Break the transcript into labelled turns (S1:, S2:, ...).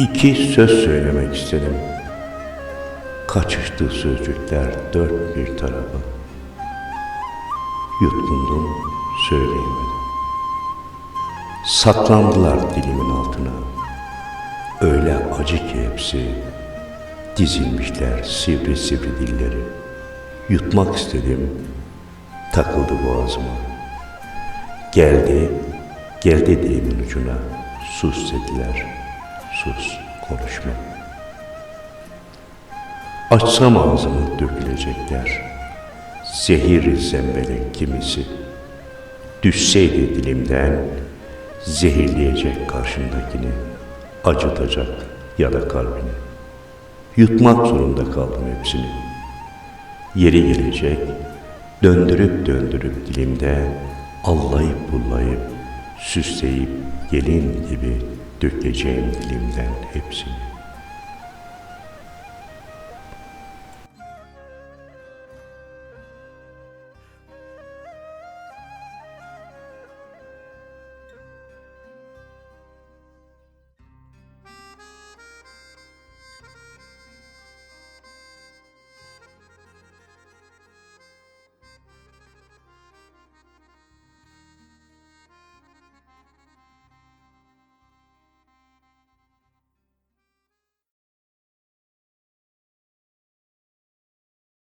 S1: İki söz söylemek istedim. Kaçıştı sözcükler dört bir tarafa. Yutkundum, söyleyemedim. Saklandılar dilimin altına. Öyle acı ki hepsi. Dizilmişler sivri sivri dilleri. Yutmak istedim, takıldı boğazıma. Geldi, geldi dilimin ucuna. Sus dediler, sus konuşma. Açsam ağzımı dökülecekler. Zehir zembelek kimisi. Düşseydi dilimden zehirleyecek karşımdakini. Acıtacak ya da kalbini. Yutmak zorunda kaldım hepsini. Yeri gelecek, döndürüp döndürüp dilimde allayıp bullayıp, süsleyip gelin gibi dökeceğim dilimden hepsini.